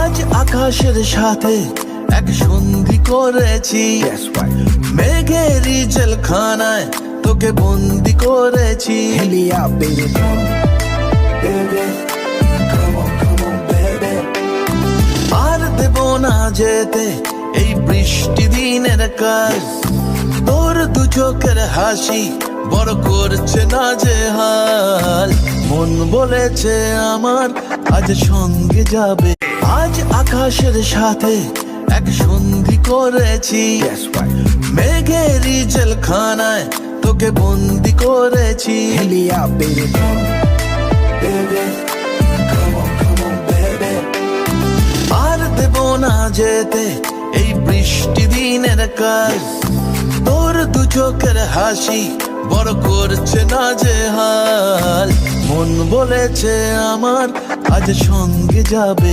আজ আকাশের সাথে এক সন্ধি করেছি। মেঘেরই জেলখানায় তোকে বন্দি করেছি। baby. আর দেব না যেতে এই বৃষ্টি দিনের কাজ। তোর দু চোখের হাসি বড় করছে না যে হাল। মন বলেছে আমার আজ সঙ্গে যাবে। আজ আকাশের সাথে এক সন্ধি করেছি। Right. জেলখানায় তোকে বন্দি করেছি। Baby. আর দেব না যেতে এই বৃষ্টি দিনের কাজ। তোর দু চোখের হাসি বড় করছে না যে হাল। মন বলেছে আমার আজ সঙ্গে যাবে।